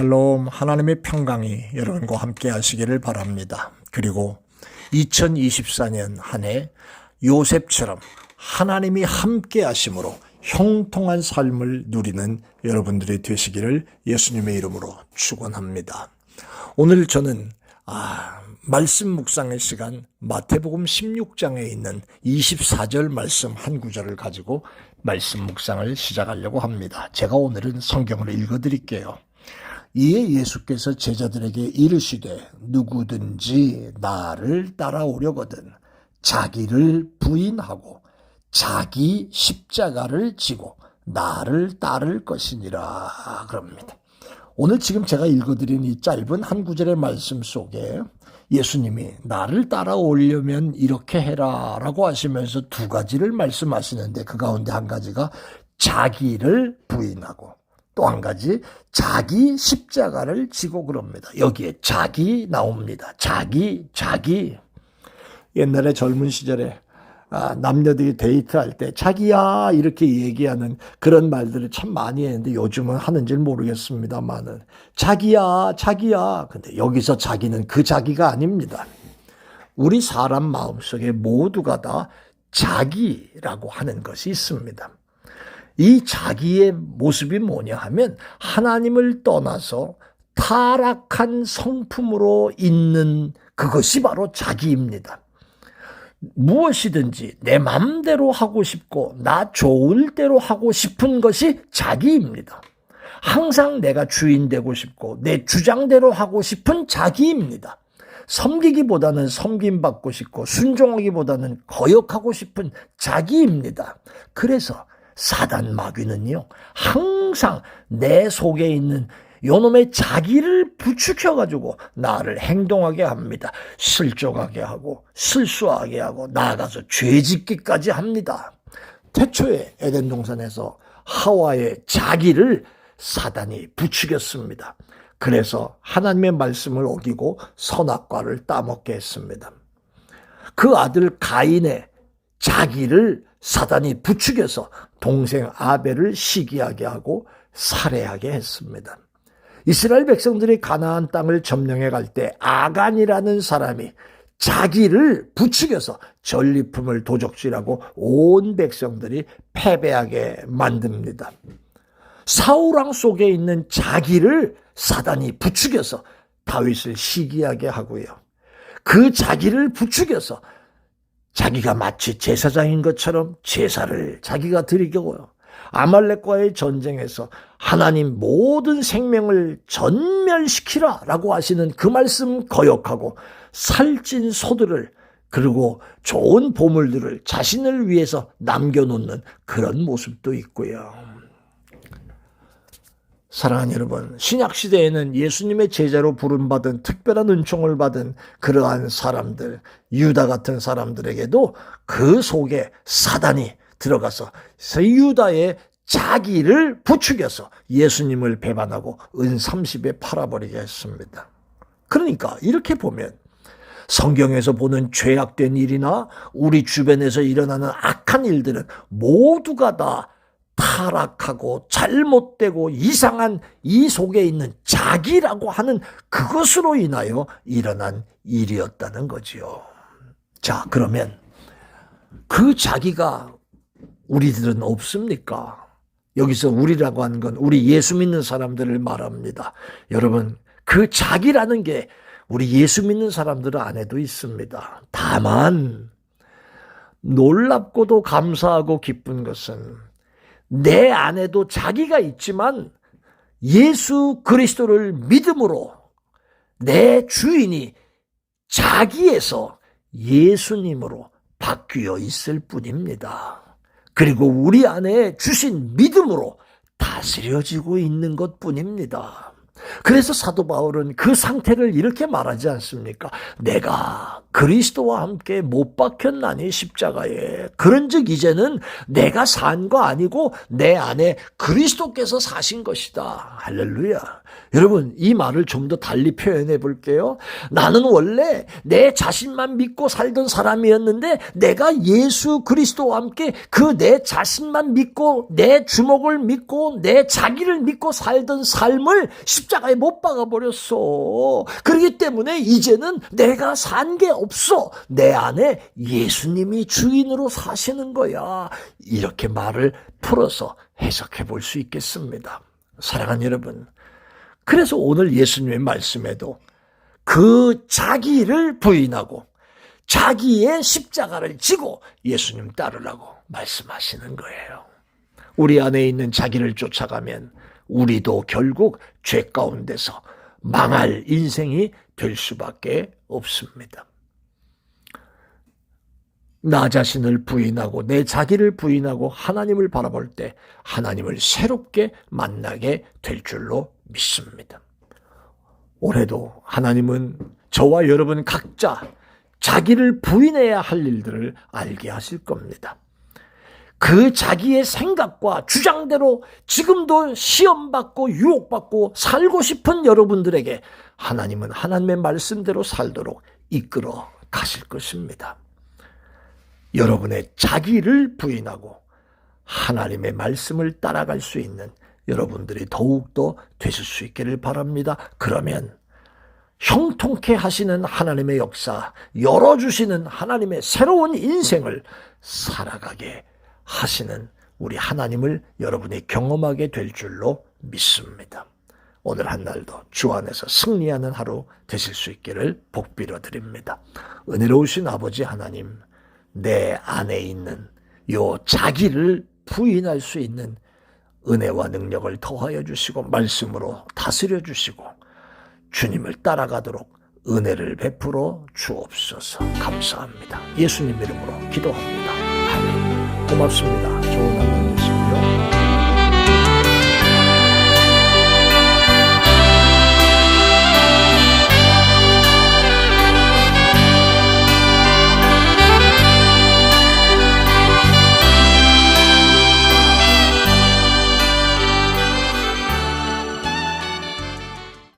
샬롬 하나님의 평강이 여러분과 함께 하시기를 바랍니다. 그리고 2024년 한 해 요셉처럼 하나님이 함께 하심으로 형통한 삶을 누리는 여러분들이 되시기를 예수님의 이름으로 축원합니다. 오늘 저는 아, 말씀 묵상의 시간 마태복음 16장에 있는 24절 말씀 한 구절을 가지고 말씀 묵상을 시작하려고 합니다. 제가 오늘은 성경을 읽어 드릴게요. 이에 예수께서 제자들에게 이르시되 누구든지 나를 따라오려거든 자기를 부인하고 자기 십자가를 지고 나를 따를 것이니라 그럽니다. 오늘 지금 제가 읽어드린 이 짧은 한 구절의 말씀 속에 예수님이 나를 따라오려면 이렇게 해라 라고 하시면서 두 가지를 말씀하시는데 그 가운데 한 가지가 자기를 부인하고 또 한 가지 자기 십자가를 지고 그럽니다. 여기에 자기 나옵니다. 자기 자기 옛날에 젊은 시절에 아, 남녀들이 데이트할 때 자기야 이렇게 얘기하는 그런 말들을 참 많이 했는데 요즘은 하는지 모르겠습니다만은 자기야 자기야 근데 여기서 자기는 그 자기가 아닙니다. 우리 사람 마음속에 모두가 다 자기라고 하는 것이 있습니다. 이 자기의 모습이 뭐냐 하면 하나님을 떠나서 타락한 성품으로 있는 그것이 바로 자기입니다. 무엇이든지 내 맘대로 하고 싶고 나 좋을 대로 하고 싶은 것이 자기입니다. 항상 내가 주인 되고 싶고 내 주장대로 하고 싶은 자기입니다. 섬기기보다는 섬김 받고 싶고 순종하기보다는 거역하고 싶은 자기입니다. 그래서 사단 마귀는요, 항상 내 속에 있는 요놈의 자기를 부추겨가지고 나를 행동하게 합니다. 실족하게 하고 실수하게 하고 나아가서 죄 짓기까지 합니다. 태초에 에덴 동산에서 하와의 자기를 사단이 부추겼습니다. 그래서 하나님의 말씀을 어기고 선악과를 따먹게 했습니다. 그 아들 가인의 자기를 사단이 부추겨서 동생 아벨을 시기하게 하고 살해하게 했습니다. 이스라엘 백성들이 가나안 땅을 점령해 갈 때 아간이라는 사람이 자기를 부추겨서 전리품을 도적질하고 온 백성들이 패배하게 만듭니다. 사우랑 속에 있는 자기를 사단이 부추겨서 다윗을 시기하게 하고요. 그 자기를 부추겨서 자기가 마치 제사장인 것처럼 제사를 자기가 드리고요. 아말렉과의 전쟁에서 하나님 모든 생명을 전멸시키라 라고 하시는 그 말씀 거역하고 살찐 소들을 그리고 좋은 보물들을 자신을 위해서 남겨놓는 그런 모습도 있고요. 사랑하는 여러분, 신약 시대에는 예수님의 제자로 부름받은 특별한 은총을 받은 그러한 사람들, 유다 같은 사람들에게도 그 속에 사단이 들어가서 유다의 자기를 부추겨서 예수님을 배반하고 은 30에 팔아버리게 했습니다. 그러니까 이렇게 보면 성경에서 보는 죄악된 일이나 우리 주변에서 일어나는 악한 일들은 모두가 다 타락하고 잘못되고 이상한 이 속에 있는 자기라고 하는 그것으로 인하여 일어난 일이었다는 거지요. 자, 그러면 그 자기가 우리들은 없습니까? 여기서 우리라고 하는 건 우리 예수 믿는 사람들을 말합니다. 여러분, 그 자기라는 게 우리 예수 믿는 사람들 안에도 있습니다. 다만, 놀랍고도 감사하고 기쁜 것은 내 안에도 자기가 있지만 예수 그리스도를 믿음으로 내 주인이 자기에서 예수님으로 바뀌어 있을 뿐입니다. 그리고 우리 안에 주신 믿음으로 다스려지고 있는 것 뿐입니다. 그래서 사도 바울은 그 상태를 이렇게 말하지 않습니까? 내가 그리스도와 함께 못 박혔나니 십자가에. 그런즉 이제는 내가 산 거 아니고 내 안에 그리스도께서 사신 것이다. 할렐루야. 여러분, 이 말을 좀 더 달리 표현해 볼게요. 나는 원래 내 자신만 믿고 살던 사람이었는데 내가 예수 그리스도와 함께 그 내 자신만 믿고 내 주먹을 믿고 내 자기를 믿고 살던 삶을 십 자가에 못 박아 버렸어. 그렇기 때문에 이제는 내가 산 게 없어. 내 안에 예수님이 주인으로 사시는 거야. 이렇게 말을 풀어서 해석해 볼 수 있겠습니다. 사랑하는 여러분, 그래서 오늘 예수님의 말씀에도 그 자기를 부인하고 자기의 십자가를 지고 예수님 따르라고 말씀하시는 거예요. 우리 안에 있는 자기를 쫓아가면 우리도 결국 죄 가운데서 망할 인생이 될 수밖에 없습니다. 나 자신을 부인하고 내 자기를 부인하고 하나님을 바라볼 때 하나님을 새롭게 만나게 될 줄로 믿습니다. 올해도 하나님은 저와 여러분 각자 자기를 부인해야 할 일들을 알게 하실 겁니다. 그 자기의 생각과 주장대로 지금도 시험받고 유혹받고 살고 싶은 여러분들에게 하나님은 하나님의 말씀대로 살도록 이끌어 가실 것입니다. 여러분의 자기를 부인하고 하나님의 말씀을 따라갈 수 있는 여러분들이 더욱더 되실 수 있기를 바랍니다. 그러면 형통케 하시는 하나님의 역사, 열어주시는 하나님의 새로운 인생을 살아가게 하시는 우리 하나님을 여러분이 경험하게 될 줄로 믿습니다. 오늘 한 날도 주 안에서 승리하는 하루 되실 수 있기를 복비려 드립니다. 은혜로우신 아버지 하나님, 내 안에 있는 요 자기를 부인할 수 있는 은혜와 능력을 더하여 주시고 말씀으로 다스려 주시고 주님을 따라가도록 은혜를 베풀어 주옵소서 감사합니다. 예수님 이름으로 기도합니다. 고맙습니다. 좋은 하루